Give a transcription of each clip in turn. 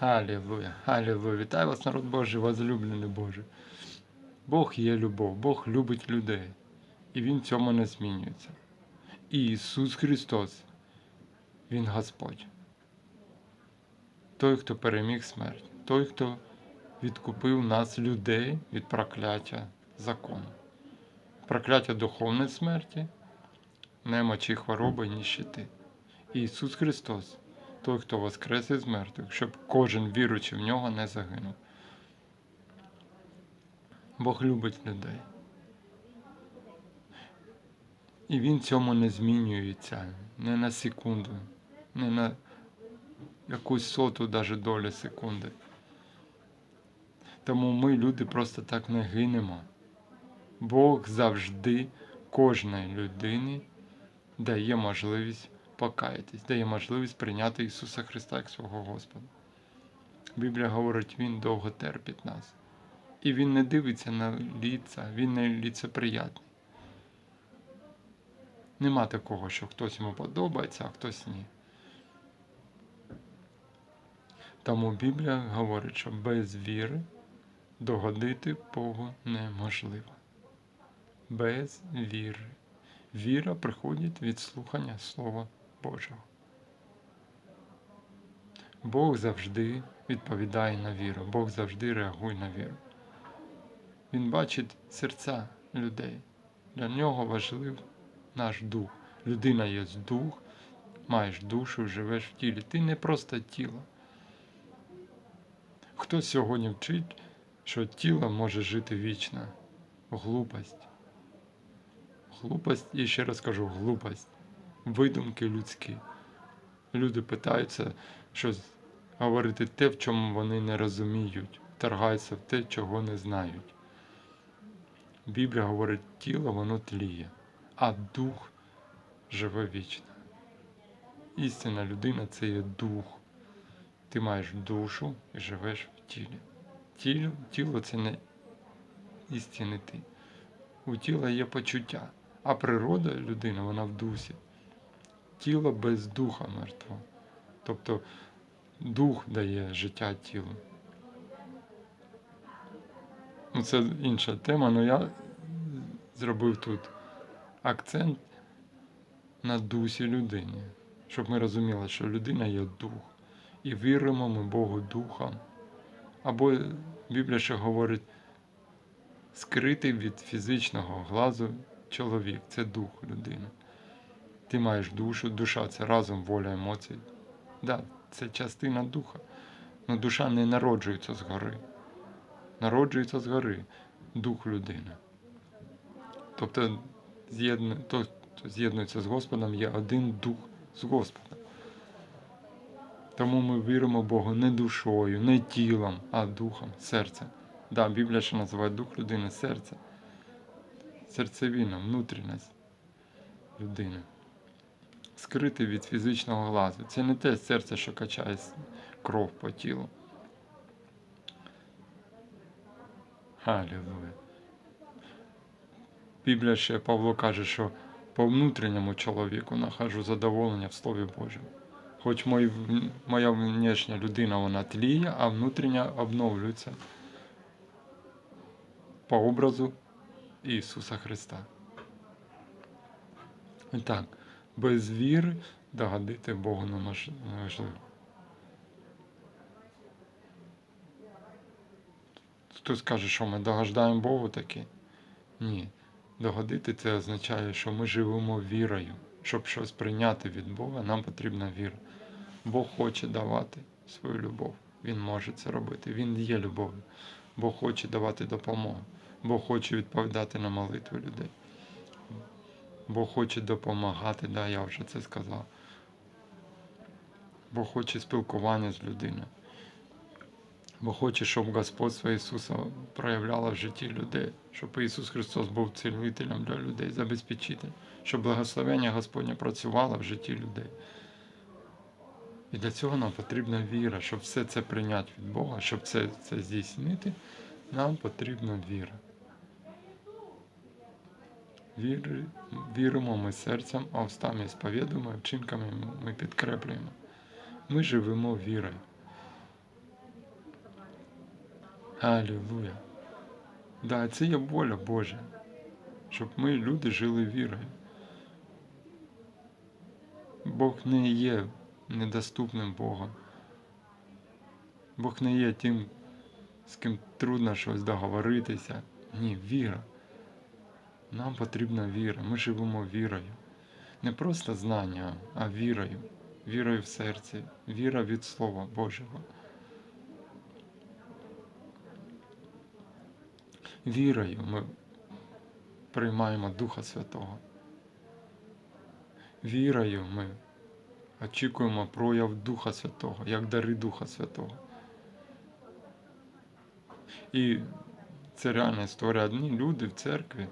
Алілуя, алілуя. Вітаю вас, народ Божий, возлюблений Боже. Бог є любов, Бог любить людей. І Він в цьому не змінюється. І Ісус Христос, Він Господь. Той, хто переміг смерть, той, хто відкупив нас, людей, від прокляття закону. Прокляття духовної смерті, немочі хвороби, ніщити. І Ісус Христос, той, хто воскрес із мертвих, щоб кожен віруючий в нього не загинув. Бог любить людей. І Він цьому не змінюється не на секунду, не на якусь соту даже долю секунди. Тому ми, люди, просто так не гинемо. Бог завжди кожній людині дає можливість покаятись, дає можливість прийняти Ісуса Христа як свого Господа. Біблія говорить, Він довго терпить нас. І Він не дивиться на ліца, Він не ліцеприятний. Нема такого, що хтось йому подобається, а хтось ні. Тому Біблія говорить, що без віри догодити Богу неможливо. Без віри. Віра приходить від слухання Слова Божого. Бог завжди відповідає на віру, Бог завжди реагує на віру. Він бачить серця людей. Для нього важлив наш дух. Людина є дух, маєш душу, живеш в тілі. Ти не просто тіло. Хто сьогодні вчить, що тіло може жити вічно? Глупость. Глупость, і ще раз кажу, глупость. Видумки людські. Люди питаються щось говорити те, в чому вони не розуміють, торгаються в те, чого не знають. Біблія говорить, тіло воно тліє, а дух живе вічно. Істинна людина це є дух. Ти маєш душу і живеш в тілі. Тіло, тіло це не істинний ти. У тіла є почуття, а природа людини, вона в дусі. Тіло без духа мертво. Тобто дух дає життя тілу. Ну, це інша тема, але я зробив тут акцент на дусі людини, щоб ми розуміли, що людина є дух. І віримо ми Богу Духом. Або Біблія ще говорить, скритий від фізичного глазу чоловік це дух людини. Ти маєш душу, душа це разом воля, емоції. Да, це частина духа. Но душа не народжується згори. Народжується згори дух людини. Тобто, з'єднується з Господом, є один дух з Господом. Тому ми віримо Богу не душою, не тілом, а духом, серцем. Да, Біблія ще називає дух людини серце. Серцевина, внутрішність людини. Скритий від фізичного глазу. Це не те серце, що качає кров по тілу. Алілуя. Біблія ще Павло каже, що по внутрішньому чоловіку нахожу задоволення в Слові Божому. Хоч мой, моя внешня людина вона тліє, а внутрішня обновлюється по образу Ісуса Христа. І так, без віри догодити Богу неможливо. Хтось скаже, що ми догождаємо Богу таки? Ні. Догодити це означає, що ми живемо вірою. Щоб щось прийняти від Бога, нам потрібна віра. Бог хоче давати свою любов. Він може це робити. Він є любов'ю. Бог хоче давати допомогу. Бог хоче відповідати на молитви людей. Бог хоче допомагати, да, я вже це сказав. Бог хоче спілкування з людиною. Бо хоче, щоб Господство Ісуса проявляло в житті людей, щоб Ісус Христос був цілителем для людей, забезпечителем, щоб благословення Господнє працювало в житті людей. І для цього нам потрібна віра, щоб все це прийняти від Бога, щоб це, це здійснити, нам потрібна віра. Віри, віримо ми серцем, а устами сповідуємо, вчинками ми підкреплюємо. Ми живемо вірою. Алілуя. Да, це є воля Божа, щоб ми, люди, жили вірою. Бог не є недоступним Богом. Бог не є тим, з ким трудно щось договоритися. Ні, віра. Нам потрібна віра. Ми живемо вірою. Не просто знання, а вірою. Вірою в серці, віра від Слова Божого. Вірою ми приймаємо Духа Святого. Вірою ми очікуємо прояв Духа Святого, як дари Духа Святого. І це реальна історія. Одні люди в церкві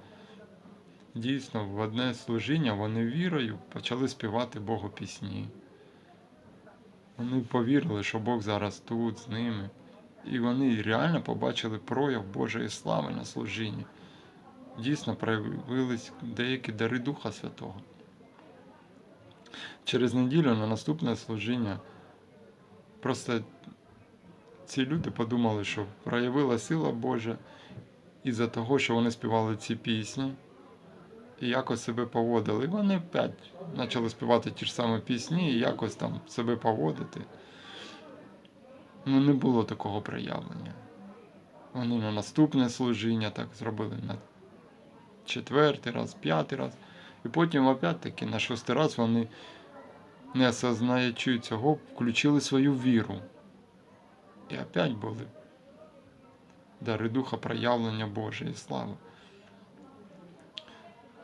дійсно в одне служіння вони вірою почали співати Богу пісні. Вони повірили, що Бог зараз тут з ними. І вони реально побачили прояв Божої слави на служінні. Дійсно проявились деякі дари Духа Святого. Через неділю на наступне служіння просто ці люди подумали, що проявила сила Божа із-за того, що вони співали ці пісні і якось себе поводили. І вони опять почали співати ті ж самі пісні і якось там себе поводити. Ну, не було такого проявлення. Вони на наступне служіння так зробили на четвертий раз, п'ятий раз. І потім, опять-таки, на шостий раз вони, не осознаючи цього, включили свою віру. І опять були дари духа проявлення Божої слави.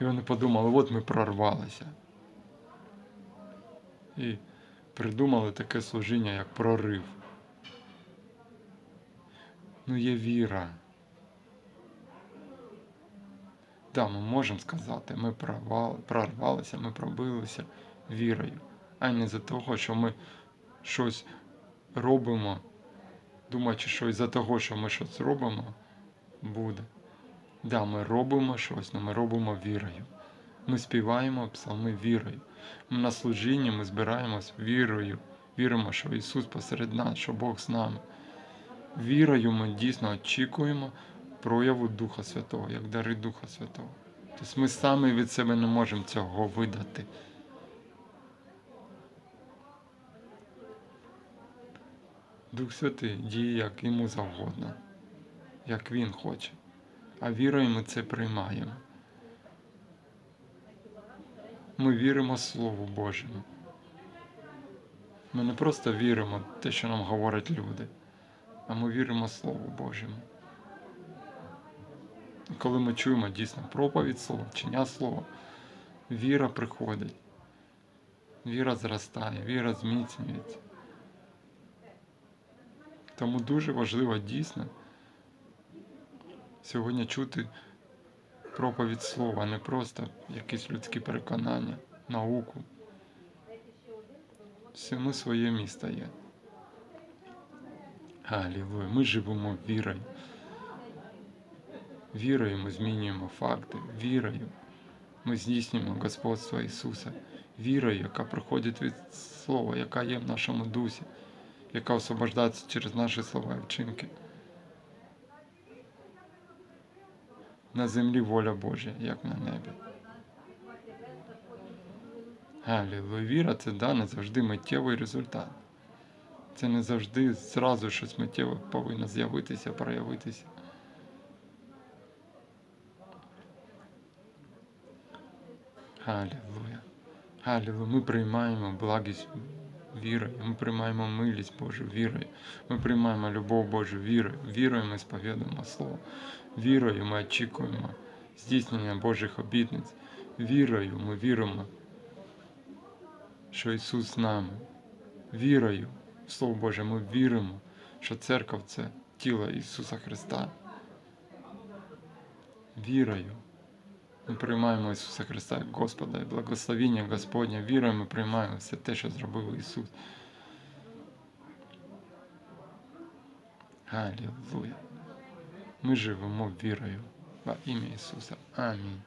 І вони подумали, от ми прорвалися. І придумали таке служіння, як прорив. Ну, є віра. Да, ми можемо сказати, ми прорвалися, ми пробилися вірою, а не за того, що ми щось робимо, думаючи, що із-за того, що ми щось робимо, буде. Да, ми робимо щось, але ми робимо вірою. Ми співаємо псалми вірою. На служінні ми збираємось вірою. Віримо, що Ісус посеред нас, що Бог з нами. Вірою ми дійсно очікуємо прояву Духа Святого, як дари Духа Святого. Тобто ми самі від себе не можемо цього видати. Дух Святий діє як йому завгодно, як Він хоче. А вірою ми це приймаємо. Ми віримо Слову Божому. Ми не просто віримо в те, що нам говорять люди, а ми віримо Слову Божому. І коли ми чуємо дійсно проповідь Слова, вчення Слова, віра приходить, віра зростає, віра зміцнюється. Тому дуже важливо дійсно сьогодні чути проповідь слова, не просто якісь людські переконання, науку. Всьому своє місто є. Алілуя. Ми живемо вірою. Вірою ми змінюємо факти, вірою ми здійснюємо господство Ісуса, вірою, яка приходить від Слова, яка є в нашому дусі, яка освобождається через наші слова і вчинки. На землі воля Божа, як на небі. Алілуя. Віра це да, не завжди миттєвий результат. Це не завжди зразу щось миттєво повинно з'явитися, проявитися. Алілуя. Алілуя. Ми приймаємо благість вірою, ми приймаємо милість Божу вірою, ми приймаємо любов Божу вірою, вірою ми сповідуємо Слово, вірою ми очікуємо здійснення Божих обітниць, вірою ми віримо, що Ісус з нами, вірою, в Слово Боже, ми віримо, що церква це тіло Ісуса Христа. Вірою. Ми приймаємо Ісуса Христа Господа і благословіння Господня. Вірою ми приймаємо все те, що зробив Ісус. Алілуя. Ми живемо вірою во ім'я Ісуса. Амінь.